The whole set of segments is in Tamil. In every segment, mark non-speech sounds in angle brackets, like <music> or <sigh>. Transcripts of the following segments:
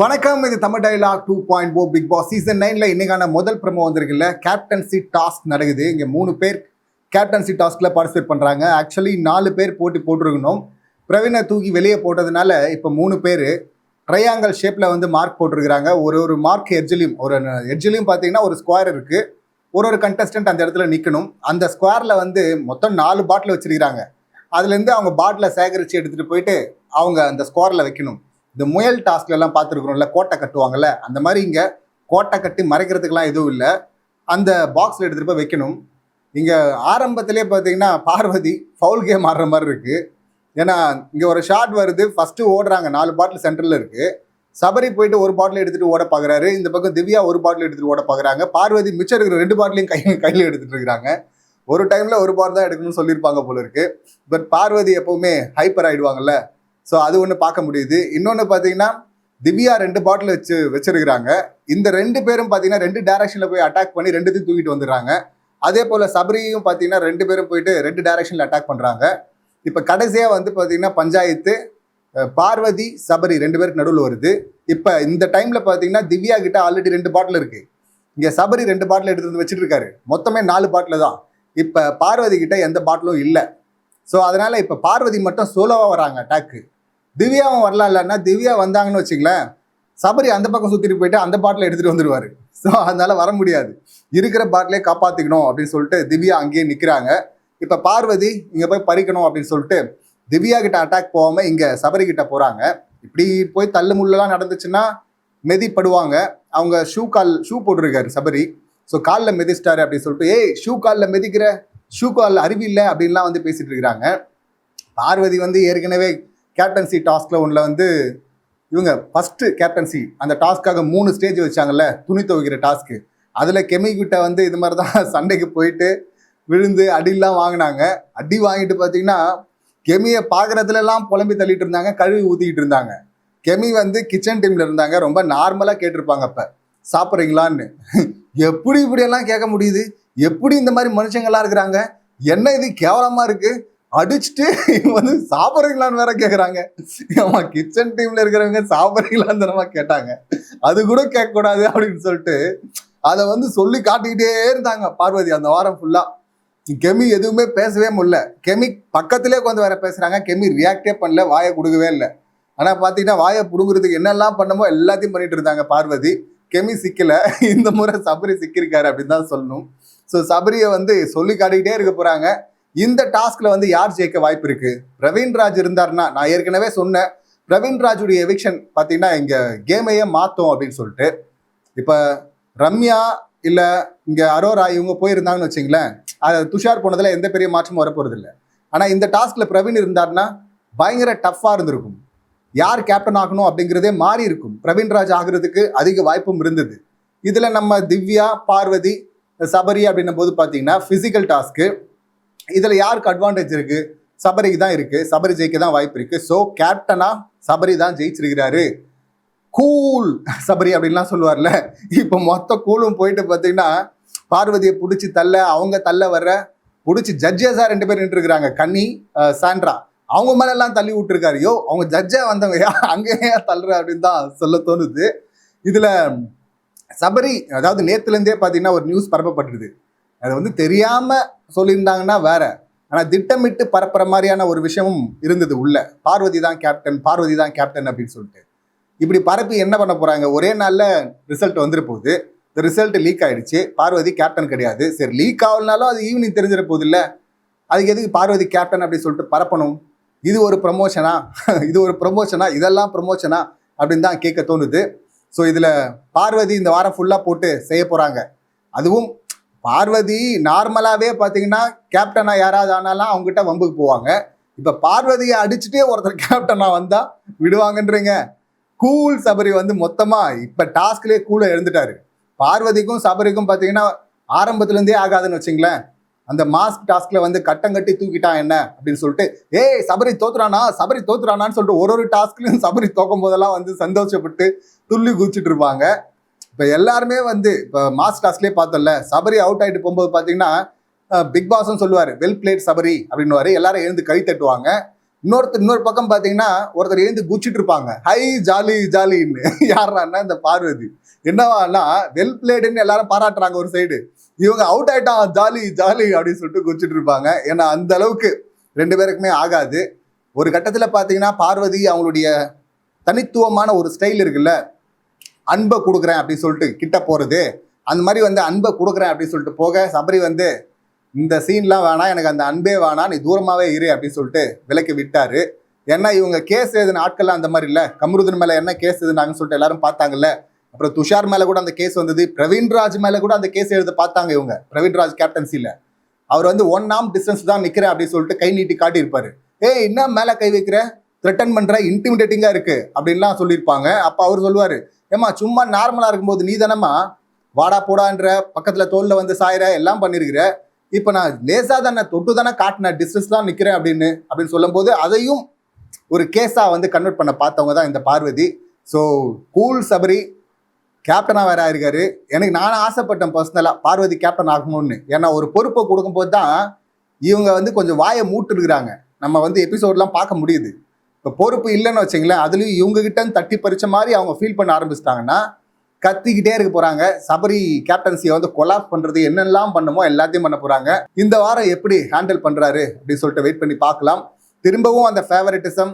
வணக்கம் இது Tamil dialogue two point O Bigg Boss season நைனில் இன்னைக்கான முதல் ப்ரமோ வந்திருக்குல்ல. கேப்டன்சி டாஸ்க் நடக்குது. இங்கே மூணு பேர் கேப்டன்சி டாஸ்கில் பார்ட்டிசிபேட் பண்ணுறாங்க ஆக்சுவலி நாலு பேர் போட்டி போட்டிருக்கணும். பிரவீனை தூக்கி வெளியே போட்டதுனால இப்போ மூணு பேர் ட்ரையாங்கல் ஷேப்பில் வந்து மார்க் போட்டிருக்கிறாங்க. ஒரு ஒரு மார்க் எட்ஜிலையும் ஒரு எட்ஜிலையும் பார்த்தீங்கன்னா ஒரு ஸ்கொயர் இருக்குது ஒரு ஒரு கண்டஸ்டன்ட் அந்த இடத்துல நிற்கணும் அந்த ஸ்கொயரில் வந்து மொத்தம் நாலு பாட்டில் வச்சிருக்கிறாங்க. அதுலேருந்து அவங்க பாட்டில் சேகரித்து எடுத்துகிட்டு போயிட்டு அவங்க அந்த ஸ்கோரில் வைக்கணும். இந்த முயல் டாஸ்க்ல எல்லாம் பார்த்துருக்குறோம்ல கோட்டை கட்டுவாங்கல்ல அந்த மாதிரி இங்கே கோட்டை கட்டி மறைக்கிறதுக்கெல்லாம் எதுவும் இல்லை. அந்த பாக்ஸில் எடுத்துகிட்டு போய் வைக்கணும். இங்கே ஆரம்பத்திலே பார்த்தீங்கன்னா பார்வதி ஃபவுல் கேம் ஆடுற மாதிரி இருக்குது ஏன்னா இங்கே ஒரு ஷாட் வருது ஃபஸ்ட்டு ஓடுறாங்க நாலு பாட்டில் சென்டரில் இருக்குது சபரி போயிட்டு ஒரு பாட்டில் எடுத்துகிட்டு ஓட பார்க்குறாரு இந்த பக்கம் திவ்யா ஒரு பாட்டில் எடுத்துகிட்டு ஓட பார்க்குறாங்க பார்வதி மிச்சம் இருக்கிற ரெண்டு பாட்டிலையும் கை கையில் எடுத்துகிட்டு இருக்கிறாங்க. ஒரு டைமில் ஒரு பாட்டில் தான் எடுக்கணும்னு சொல்லியிருப்பாங்க போல இருக்குது பட் பார்வதி எப்போவுமே ஹைப்பர் ஆகிடுவாங்கல்ல ஸோ அது ஒன்று பார்க்க முடியுது. இன்னொன்று பார்த்தீங்கன்னா திவ்யா ரெண்டு பாட்டில் வச்சு வச்சிருக்கிறாங்க. இந்த ரெண்டு பேரும் பார்த்தீங்கன்னா ரெண்டு டேரக்ஷனில் போய் அட்டாக் பண்ணி ரெண்டுத்தையும் தூக்கிட்டு வந்துடுறாங்க. அதே போல் சபரியும் பார்த்தீங்கன்னா ரெண்டு பேரும் போயிட்டு ரெண்டு டேரக்ஷனில் அட்டாக் பண்ணுறாங்க இப்போ கடைசியாக வந்து பார்த்தீங்கன்னா பஞ்சாயத்து பார்வதி சபரி ரெண்டு பேருக்கு நடுவில் வருது. இப்போ இந்த டைமில் பார்த்தீங்கன்னா திவ்யா கிட்ட ஆல்ரெடி ரெண்டு பாட்டில் இருக்குது இங்கே சபரி ரெண்டு பாட்டில் எடுத்து வந்து வச்சுட்டு இருக்காரு மொத்தமே நாலு பாட்டில் தான். இப்போ பார்வதி கிட்ட எந்த பாட்டிலும் இல்லை. ஸோ அதனால் இப்போ பார்வதி மட்டும் சோலோவாக வராங்க அட்டாக்கு திவ்யாவும் வரலாம் இல்லைன்னா திவ்யா வந்தாங்கன்னு வச்சுங்களேன் சபரி அந்த பக்கம் சுற்றிட்டு போயிட்டு அந்த பாட்டில் எடுத்துகிட்டு வந்துடுவார் ஸோ அதனால் வர முடியாது. இருக்கிற பாட்டிலே காப்பாற்றிக்கணும் அப்படின்னு சொல்லிட்டு திவ்யா அங்கேயே நிற்கிறாங்க இப்போ பார்வதி இங்கே போய் பறிக்கணும் அப்படின்னு சொல்லிட்டு திவ்யா கிட்ட அட்டாக் போகாமல் இங்கே சபரி கிட்ட போகிறாங்க இப்படி போய் தள்ளு முள்ளெல்லாம் நடந்துச்சுன்னா மெதிப்படுவாங்க. அவங்க ஷூ கால் ஷூ போட்டிருக்காரு சபரி. ஸோ காலில் மிதிச்சிட்டாரு அப்படின்னு சொல்லிட்டு ஏய் ஷூ காலில் மிதிக்கிற? ஷூ காலில் அருவி இல்லை? அப்படின்லாம் வந்து பேசிகிட்டு இருக்கிறாங்க. பார்வதி வந்து ஏற்கனவே கேப்டன்சி டாஸ்கில் ஒன்றில் வந்து இவங்க ஃபஸ்ட்டு கேப்டன்சி அந்த டாஸ்க்காக மூணு ஸ்டேஜ் வச்சாங்கல்ல துணி துவைக்கிற டாஸ்க்கு அதில் கெமிக்கிட்ட வந்து இது மாதிரி தான் <laughs> சண்டைக்கு போயிட்டு விழுந்து அடிலாம் வாங்கினாங்க. அடி வாங்கிட்டு பார்த்தீங்கன்னா கெமியை பார்க்குறதுலலாம் புலம்பி தள்ளிட்டு இருந்தாங்க கழுவி ஊற்றிக்கிட்டு இருந்தாங்க. கெமி வந்து கிச்சன் டீமில் இருந்தாங்க ரொம்ப நார்மலாக கேட்டிருப்பாங்க அப்போ. சாப்பிட்றீங்களான்னு. <laughs> எப்படி இப்படியெல்லாம் கேட்க முடியுது? எப்படி இந்த மாதிரி மனுஷங்கள்லாம் இருக்கிறாங்க? என்ன இது கேவலமாக இருக்குது அடிச்சுட்டு இவங்க வந்து சாப்பிட்றீங்களான்னு வேற கேட்குறாங்க ஆமா கிச்சன் டீம்ல இருக்கிறவங்க சாப்பிட்றீங்களான்னு தானமா கேட்டாங்க. அது கூட கேட்கக்கூடாது அப்படின்னு சொல்லிட்டு அதை வந்து சொல்லி காட்டிக்கிட்டே இருந்தாங்க பார்வதி அந்த வாரம் ஃபுல்லா கெமி எதுவுமே பேசவே முடியல. கெமி பக்கத்திலே உட்காந்து வேற பேசுறாங்க. கெமி ரியாக்டே பண்ணல வாயை கொடுக்கவே இல்லை. ஆனால் பார்த்தீங்கன்னா வாயை பிடுங்குறதுக்கு என்னெல்லாம் பண்ணமோ எல்லாத்தையும் பண்ணிட்டு இருந்தாங்க பார்வதி. கெமி சிக்கல இந்த முறை சபரி சிக்கியிருக்காரு அப்படின்னு தான் சொல்லணும். ஸோ சபரியை வந்து சொல்லி காட்டிக்கிட்டே இருக்க போகிறாங்க இந்த டாஸ்க்ல வந்து யார் ஜெயிக்க வாய்ப்பு இருக்கு? பிரவீன் ராஜ் இருந்தாருன்னா நான் ஏற்கனவே சொன்னேன். பிரவீன் ராஜுடைய எவிக்ஷன் பார்த்தீங்கன்னா இங்க கேமையே மாத்தோம் அப்படின்னு சொல்லிட்டு. இப்போ ரம்யா இல்ல இங்க அரோரா இவங்க போயிருந்தாங்கன்னு வச்சிங்களேன் அது துஷார் போனதுல எந்த பெரிய மாற்றமும் வரப்போறது இல்லை ஆனா இந்த டாஸ்க்ல பிரவீன் இருந்தாருன்னா பயங்கர டஃப்பா இருந்திருக்கும். யார் கேப்டன் ஆகணும் அப்படிங்கிறதே மாறி இருக்கும். பிரவீன் ராஜ் ஆகிறதுக்கு அதிக வாய்ப்பும் இருந்தது. இதுல நம்ம திவ்யா பார்வதி சபரி அப்படின்னும் போது பார்த்தீங்கன்னா ஃபிசிக்கல் டாஸ்க்கு இதில் யாருக்கு அட்வான்டேஜ் இருக்குது சபரிக்கு தான் இருக்குது சபரி ஜெயிக்க தான் வாய்ப்பு இருக்குது ஸோ கேப்டனாக சபரி தான் ஜெயிச்சிருக்கிறாரு. கூல் சபரி அப்படின்லாம் சொல்லுவார்ல. இப்போ மொத்த கூலும் போயிட்டு பார்த்தீங்கன்னா பார்வதியை பிடிச்சி தள்ள அவங்க தள்ள வர்ற பிடிச்சி ஜட்ஜஸாக ரெண்டு பேர் நின்றுருக்குறாங்க. கன்னி சாண்ட்ரா. அவங்க மேலெல்லாம் தள்ளி விட்டுருக்காரு. யோ அவங்க ஜட்ஜாக வந்தவங்க யா அங்கேயே தள்ளுற அப்படின்னு தான் சொல்ல தோணுது. இதில் சபரி அதாவது நேற்றுலேருந்தே பார்த்தீங்கன்னா ஒரு நியூஸ் பரப்பப்பட்டிருது அது வந்து தெரியாம சொல்லியிருந்தாங்கன்னா வேற. ஆனா திட்டமிட்டு பரப்புற மாதிரியான ஒரு விஷயமும் இருந்தது உள்ள. பார்வதி தான் கேப்டன் பார்வதி தான் கேப்டன் அப்படின்னு சொல்லிட்டு. இப்படி பரப்பி என்ன பண்ண போறாங்க? ஒரே நாள்ல ரிசல்ட் வந்துரு போகுது. இந்த ரிசல்ட் லீக் ஆயிடுச்சு. பார்வதி கேப்டன் கிடையாது. சரி லீக் ஆகலனாலும் அது ஈவினிங் தெரிஞ்சிட போகுது இல்லை அதுக்கு எதுக்கு பார்வதி கேப்டன் அப்படின்னு சொல்லிட்டு பரப்பணும்? இது ஒரு ப்ரமோஷனா <laughs> இது ஒரு ப்ரமோஷனா இதெல்லாம் ப்ரமோஷனா அப்படின்னு தான் கேட்க தோணுது. ஸோ இதில் பார்வதி இந்த வாரம் ஃபுல்லாக போட்டு செய்ய போகிறாங்க அதுவும் பார்வதி நார்மலாகவே பார்த்தீங்கன்னா கேப்டனாக யாராவது ஆனாலும் அவங்ககிட்ட வம்புக்கு போவாங்க. இப்போ பார்வதியை அடிச்சுட்டே ஒருத்தர் கேப்டனா வந்தால் விடுவாங்கன்றீங்க. கூல் சபரி வந்து மொத்தமாக இப்போ டாஸ்க்லேயே கூல எழுந்துட்டாரு. பார்வதிக்கும் சபரிக்கும் பார்த்தீங்கன்னா ஆரம்பத்துலேருந்தே ஆகாதுன்னு வச்சுங்களேன். அந்த மாஸ்க் டாஸ்க்ல வந்து கட்டம் கட்டி தூக்கிட்டான் என்ன அப்படின்னு சொல்லிட்டு ஏய் சபரி தோத்துறானா? சபரி தோத்துறானான்னு சொல்லிட்டு ஒரு ஒரு டாஸ்க்லையும் சபரி தோக்கும் போதெல்லாம் வந்து சந்தோஷப்பட்டு துள்ளி குதிச்சுட்டு இருப்பாங்க. இப்போ எல்லாருமே வந்து இப்போ மாஸ் டாஸ்க்லேயே பார்த்தோம்ல சபரி அவுட் ஆகிட்டு போகும்போது பார்த்தீங்கன்னா பிக் பாஸ்ன்னு சொல்லுவார். வெல் பிளேட் சபரி அப்படின்னுவார். எல்லாரும் எழுந்து கை தட்டுவாங்க. இன்னொருத்தர் இன்னொரு பக்கம் பார்த்தீங்கன்னா ஒருத்தர் எழுந்து குச்சிட்டு இருப்பாங்க. ஹை ஜாலி ஜாலின்னு யாருன்னா இந்த பார்வதி. என்னவானா வெல் பிளேடுன்னு எல்லாரும் பாராட்டுறாங்க ஒரு சைடு இவங்க அவுட் ஆயிட்டான் ஜாலி ஜாலி அப்படின்னு சொல்லிட்டு குச்சிட்டு இருப்பாங்க. ஏன்னா அந்த அளவுக்கு ரெண்டு பேருக்குமே ஆகாது. ஒரு கட்டத்தில் பார்த்தீங்கன்னா பார்வதி அவங்களுடைய தனித்துவமான ஒரு ஸ்டைல் இருக்குல்ல அன்பை கொடுக்குறேன் அப்படின்னு சொல்லிட்டு கிட்ட போகிறது அந்த மாதிரி வந்து அன்பை கொடுக்குறேன் அப்படின்னு சொல்லிட்டு போக சபரி வந்து இந்த சீன்லாம் வேணாம் எனக்கு அந்த அன்பே வேணாம் நீ தூரமாகவே இரு அப்படின்னு சொல்லிட்டு விலக்கி விட்டார். ஏன்னா இவங்க கேஸ் எழுதின ஆட்கள்லாம் அந்த மாதிரி இல்லை. கமருதன் மேலே என்ன கேஸ் எழுதுனாங்கன்னு சொல்லிட்டு எல்லாரும் பார்த்தாங்கல்ல. அப்புறம் துஷார் மேலே கூட அந்த கேஸ் வந்தது. பிரவீன்ராஜ் மேலே கூட அந்த கேஸ் எழுத பார்த்தாங்க இவங்க. பிரவீன்ராஜ் கேப்டன்சியில் அவர் வந்து ஒன் ஆம் டிஸ்டன்ஸ் தான் நிற்கிறேன் அப்படின்னு சொல்லிட்டு கை நீட்டி காட்டியிருப்பாரு. ஏய் என்ன மேலே கை வைக்கிற? த்ரெட்டன் பண்ணுற இன்டிமிடேட்டிங்காக இருக்குது அப்படின்லாம் சொல்லியிருப்பாங்க. அப்போ அவர் சொல்லுவார் ஏமா சும்மா நார்மலாக இருக்கும்போது நீ தானம்மா வாடா போடான்ற பக்கத்தில் தோலில் வந்து சாயிற எல்லாம் பண்ணியிருக்கிற இப்போ நான் லேசாக தானே தொட்டு தானே காட்டினேன் டிஸ்டன்ஸ் தான் நிற்கிறேன் அப்படின்னு அப்படின்னு சொல்லும்போது அதையும் ஒரு கேஸாக வந்து கன்வெர்ட் பண்ண பார்த்தவங்க தான் இந்த பார்வதி. ஸோ கூல் சபரி கேப்டனாக வேற ஆயிருக்காரு. எனக்கு நானும் ஆசைப்பட்டேன் பர்சனலாக பார்வதி கேப்டன் ஆகணும்னு. ஏன்னா ஒரு பொறுப்பை கொடுக்கும்போது தான் இவங்க வந்து கொஞ்சம் வாயை மூட்டுருக்குறாங்க. நம்ம வந்து எபிசோட்லாம் பார்க்க முடியுது. இப்போ பொறுப்பு இல்லைன்னு வச்சிங்களேன் அதுலேயும் இவங்க கிட்ட தட்டி பறிச்ச மாதிரி அவங்க ஃபீல் பண்ண ஆரம்பிச்சிட்டாங்கன்னா கத்திக்கிட்டே இருக்க போகிறாங்க சபரி கேப்டன்சியை வந்து கொலாப் பண்ணுறது என்னெல்லாம் பண்ணுமோ எல்லாத்தையும் பண்ண போகிறாங்க இந்த வாரம் எப்படி ஹேண்டில் பண்ணுறாரு அப்படின்னு சொல்லிட்டு வெயிட் பண்ணி பார்க்கலாம். திரும்பவும் அந்த ஃபேவரட்டிசம்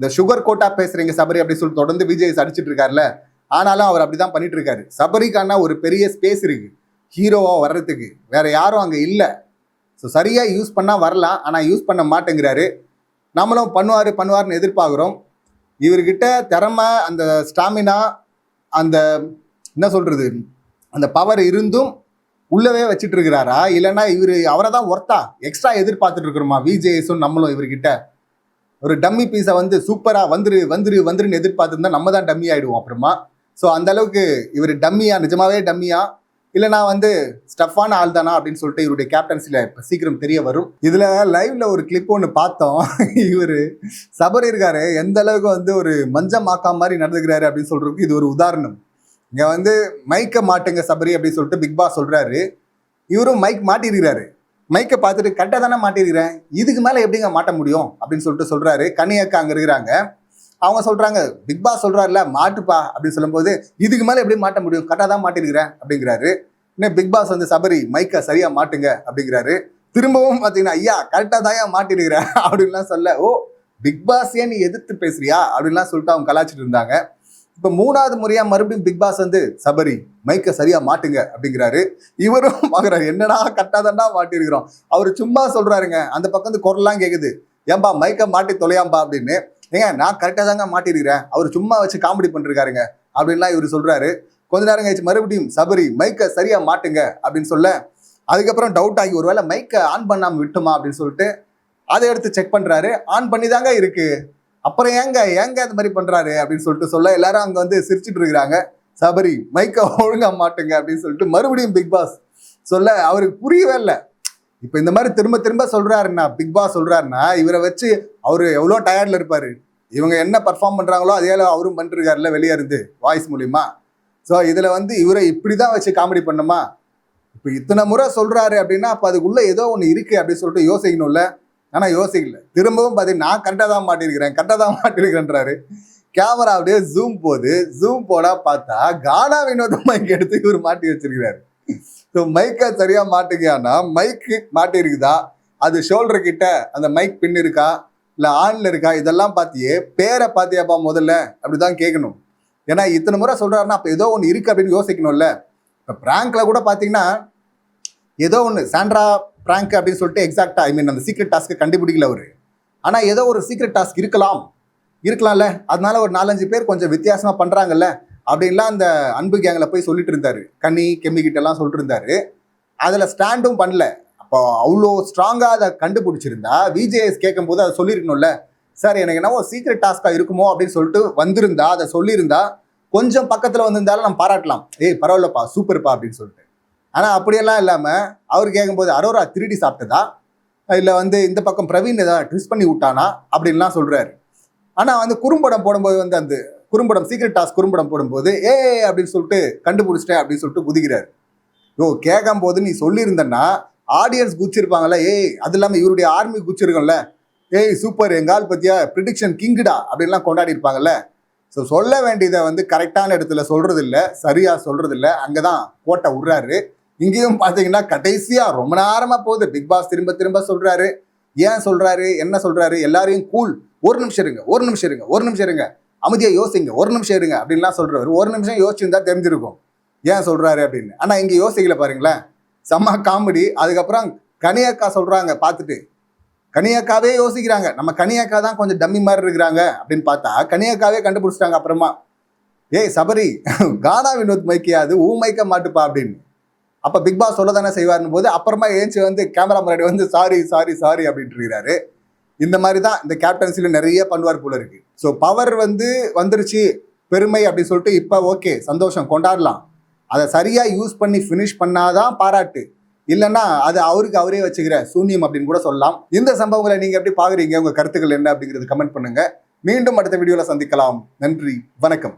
இந்த சுகர் கோட்டா பேசுகிறீங்க சபரி அப்படின்னு சொல்லிட்டு தொடர்ந்து விஜய் அடிச்சிட்டு இருக்காருல்ல ஆனாலும் அவர் அப்படிதான் பண்ணிட்டு இருக்காரு. சபரிக்கான ஒரு பெரிய ஸ்பேஸ் இருக்கு ஹீரோவாக வர்றதுக்கு. வேற யாரும் அங்கே இல்லை. ஸோ சரியாக யூஸ் பண்ணால் வரலாம் ஆனால் யூஸ் பண்ண மாட்டேங்கிறாரு. நம்மளும் பண்ணுவாரு பண்ணுவார்னு எதிர்பார்க்குறோம். இவர்கிட்ட திறமை அந்த ஸ்டாமினா அந்த என்ன சொல்கிறது அந்த பவர் இருந்தும் உள்ளவே வச்சுட்டு இருக்கிறாரா இல்லைன்னா இவர் அவரை தான் ஒர்த்தா எக்ஸ்ட்ரா எதிர்பார்த்துட்டு இருக்கிறோமா விஜேஎஸும் நம்மளும் இவர்கிட்ட. ஒரு டம்மி பீஸை வந்து சூப்பராக வந்துரு வந்துரு வந்துருன்னு எதிர்பார்த்துருந்தா நம்ம தான் டம்மி ஆகிடுவோம் அப்புறமா. ஸோ அந்தளவுக்கு இவர் டம்மியா நிஜமாவே டம்மியாக இல்லை நான் வந்து ஸ்டஃபான ஆள் தானா அப்படின்னு சொல்லிட்டு இவருடைய கேப்டன்சியில் இப்போ சீக்கிரம் தெரிய வரும். இதில் லைவ்ல ஒரு கிளிப் ஒன்று பார்த்தோம். <laughs> இவர் சபரி இருக்காரு. எந்த அளவுக்கு வந்து ஒரு மஞ்ச மாக்கா மாதிரி நடந்துக்கிறாரு அப்படின்னு சொல்கிறதுக்கு இது ஒரு உதாரணம். இங்கே வந்து மைக்க மாட்டுங்க சபரி அப்படின்னு சொல்லிட்டு பிக் பாஸ் சொல்கிறாரு இவரும் மைக் மாட்டிருக்கிறாரு. மைக்கை பார்த்துட்டு கரெக்டாக தானே மாட்டிருக்கிறேன். இதுக்கு மேலே எப்படிங்க மாட்ட முடியும் அப்படின்னு சொல்லிட்டு சொல்கிறாரு கனியக்கா அங்கே இருக்கிறாங்க. அவங்க சொல்றாங்க பிக் பாஸ் சொல்றாருல மாட்டுப்பா அப்படின்னு சொல்லும்போது இதுக்கு மேலே எப்படி மாட்ட முடியும்? கரெக்டாக தான் மாட்டிருக்கிறேன் அப்படிங்கிறாரு. இன்னும் பிக் பாஸ் வந்து சபரி மைக்கை சரியாக மாட்டுங்க அப்படிங்கிறாரு. திரும்பவும் பார்த்தீங்கன்னா ஐயா கரெக்டாக தான் ஏன் மாட்டிருக்கிறேன் <laughs> அப்படின்லாம் சொல்ல ஓ பிக் பாஸ் ஏன் நீ எதிர்த்து பேசுறியா? அப்படின்லாம் சொல்லிட்டு அவங்க கலாச்சிட்டு இருந்தாங்க. இப்போ மூணாவது முறையாக மறுபடியும் பிக் பாஸ் வந்து சபரி மைக்கை சரியாக மாட்டுங்க அப்படிங்கிறாரு. இவரும் <laughs> பார்க்குறாரு என்னடா கரெக்டாக தான்டா மாட்டிருக்கிறோம். அவர் சும்மா சொல்கிறாருங்க அந்த பக்கம் வந்து குரல்லாம் கேட்குது ஏன்பா மைக்கை மாட்டி தொலையாம்பா அப்படின்னு. ஏங்க நான் கரெக்டாக தாங்க மாட்டிருக்கிறேன் அவர் சும்மா வச்சு காமெடி பண்ணிருக்காருங்க. அப்படின்லாம் இவர் சொல்கிறாரு கொஞ்ச நேரம் கழிச்சு மறுபடியும் சபரி மைக்கை சரியாக மாட்டுங்க அப்படின்னு சொல்ல அதுக்கப்புறம் டவுட் ஆகி ஒருவேளை மைக்கை ஆன் பண்ணாமல் விட்டுமா அப்படின்னு சொல்லிட்டு அதை எடுத்து செக் பண்ணுறாரு ஆன் பண்ணி தாங்க இருக்குது அப்புறம் ஏங்க ஏங்க இந்த மாதிரி பண்ணுறாரு அப்படின்னு சொல்லிட்டு சொல்ல எல்லாரும் அங்கே வந்து சிரிச்சுட்டு இருக்கிறாங்க. சபரி மைக்கை ஒழுங்காக மாட்டுங்க அப்படின்னு சொல்லிட்டு மறுபடியும் பிக் பாஸ் சொல்ல அவருக்கு புரியவே இல்லை. இப்போ இந்த மாதிரி திரும்ப திரும்ப சொல்கிறாருண்ணா பிக் பாஸ் சொல்கிறாருன்னா இவரை வச்சு அவர் எவ்வளோ டயர்டில் இருப்பார். இவங்க என்ன பர்ஃபார்ம் பண்ணுறாங்களோ அதே அவரும் பண்ணிருக்காருல்ல வெளியே இருந்து வாய்ஸ் மூலிமா ஸோ இதில் வந்து இவரை இப்படி தான் வச்சு காமெடி பண்ணுமா? இப்போ இத்தனை முறை சொல்கிறாரு அப்படின்னா அப்போ அதுக்குள்ளே ஏதோ ஒன்று இருக்கு அப்படின்னு சொல்லிட்டு யோசிக்கணும்ல. ஆனால் யோசிக்கல. திரும்பவும் பார்த்தீங்கன்னா நான் கரெக்டாக தான் மாட்டிருக்கிறேன் கரெக்டாக தான் மாட்டிருக்கிறேன்றாரு. கேமரா அப்படியே ஜூம் போகுது ஜூம் போட பார்த்தா கானா வினோதமாக எடுத்து இவர் மாட்டி வச்சிருக்கிறாரு. ஸோ மைக்கை சரியாக மாட்டுக்கியானா மைக்கு மாட்டிருக்குதா? அது ஷோல்டர் கிட்ட அந்த மைக் பின் இருக்கா? இல்லை ஆன்ல இருக்கா? இதெல்லாம் பார்த்தியே பேரை பார்த்தியாப்பா முதல்ல? அப்படி தான் கேட்கணும் ஏன்னா இத்தனை முறை சொல்கிறாருன்னா அப்போ ஏதோ ஒன்று இருக்குது அப்படின்னு யோசிக்கணும்ல. இப்போ ப்ராங்க்கில் கூட பார்த்தீங்கன்னா ஏதோ ஒன்று சாண்ட்ரா ப்ராங்க் அப்படின்னு சொல்லிட்டு எக்ஸாக்டாக ஐ மீன் அந்த சீக்ரெட் டாஸ்க்கு கண்டுபிடிக்கல அவர். ஆனால் ஏதோ ஒரு சீக்ரெட் டாஸ்க் இருக்கலாம். இருக்கலாம்ல. அதனால ஒரு நாலஞ்சு பேர் கொஞ்சம் வித்தியாசமாக பண்ணுறாங்கல்ல அப்படின்லாம் அந்த அன்பு கேங்கில் போய் சொல்லிட்டு இருந்தாரு கன்னி கெம்மி கிட்ட சொல்லிட்டு இருந்தாரு அதில் ஸ்டாண்டும் பண்ணல. அப்போ அவ்வளோ ஸ்ட்ராங்காக அதை கண்டுபிடிச்சிருந்தா விஜேஎஸ் கேட்கும்போது அதை சொல்லியிருக்கணும்ல. சார் எனக்கு என்னவோ சீக்ரெட் டாஸ்க்காக இருக்குமோ? அப்படின்னு சொல்லிட்டு வந்திருந்தா அதை சொல்லியிருந்தா கொஞ்சம் பக்கத்தில் வந்திருந்தாலும் நம்ம பாராட்டலாம். ஏய் பரவாயில்லப்பா சூப்பர்ப்பா அப்படின்னு சொல்லிட்டு. ஆனால் அப்படியெல்லாம் இல்லாமல் அவர் கேட்கும்போது அரோரா திருடி சாப்பிட்டதா? இல்லை வந்து இந்த பக்கம் பிரவீன் ஏதாவது ட்விஸ்ட் பண்ணி விட்டானா? அப்படின்லாம் சொல்கிறாரு ஆனால் வந்து குறும்படம் போடும்போது வந்து அந்த குறும்படம் சீக்ரெட் டாஸ்க் குறும்படம் போடும்போது ஏ அப்படின்னு சொல்லிட்டு கண்டுபிடிச்சிட்டேன் அப்படின்னு சொல்லிட்டு குதிக்கிறார். யோ கேட்கும் போது நீ சொல்லியிருந்தன்னா ஆடியன்ஸ் குச்சிருப்பாங்கல்ல ஏய் அது இல்லாமல் இவருடைய ஆர்மி குச்சிருக்கோம்ல ஏய் சூப்பர் எங்கால் ஆள் பத்தியா ப்ரிடிக்ஷன் கிங்குடா அப்படின்லாம் கொண்டாடி இருப்பாங்கல்ல ஸோ சொல்ல வேண்டியதை வந்து கரெக்டான இடத்துல சொல்றது சரியாக சரியா சொல்றது தான் அங்கதான் கோட்டை விடுறாரு இங்கேயும் பார்த்தீங்கன்னா கடைசியாக ரொம்ப நேரமாக போகுது. பிக் பாஸ் திரும்ப திரும்ப சொல்கிறாரு ஏன் சொல்கிறாரு என்ன சொல்கிறாரு எல்லாரையும் கூல் ஒரு நிமிஷம் இருங்க ஒரு நிமிஷம் இருங்க ஒரு நிமிஷம் இருங்க. அமைதியாக யோசிங்க. ஒரு நிமிஷம் இருங்க அப்படின்லாம் சொல்கிறவர் ஒரு நிமிஷம் யோசிச்சுருந்தா தெரிஞ்சிருக்கும். ஏன் சொல்கிறாரு அப்படின்னு. ஆனால் இங்கே யோசிக்கல பாருங்களேன். செம்ம காமெடி அதுக்கப்புறம் கனியக்கா சொல்கிறாங்க பார்த்துட்டு. கனியக்காவே யோசிக்கிறாங்க. நம்ம கனியக்கா தான் கொஞ்சம் டம்மி மாதிரி இருக்கிறாங்க அப்படின்னு பார்த்தா கனியக்காவே கண்டுபிடிச்சிட்டாங்க அப்புறமா. ஏய் சபரி கானா வினோத் மைக்கியாது ஊ மைக்க மாட்டுப்பா அப்படின்னு. அப்போ பிக் பாஸ் சொல்ல தானே செய்வார்னு போது அப்புறமா ஏஞ்சி வந்து கேமரா முன்னாடி வந்து சாரி சாரி சாரி அப்படின்ட்டு இருக்கிறாரு. இந்த மாதிரி தான் இந்த கேப்டன்சியில் நிறைய பண்ணுவார் போல இருக்கு. ஸோ பவர் வந்து வந்துருச்சு பெருமை அப்படின்னு சொல்லிட்டு இப்போ ஓகே சந்தோஷம் கொண்டாடலாம். அதை சரியாக யூஸ் பண்ணி ஃபினிஷ் பண்ணாதான் பாராட்டு. இல்லைன்னா அது அவருக்கு அவரே வச்சுக்கிற சூன்யம் அப்படின்னு கூட சொல்லலாம். இந்த சம்பவங்களை நீங்கள் எப்படி பார்க்குறீங்க உங்கள் கருத்துக்கள் என்ன அப்படிங்கிறது கமெண்ட் பண்ணுங்கள் மீண்டும் அடுத்த வீடியோவில் சந்திக்கலாம். நன்றி வணக்கம்.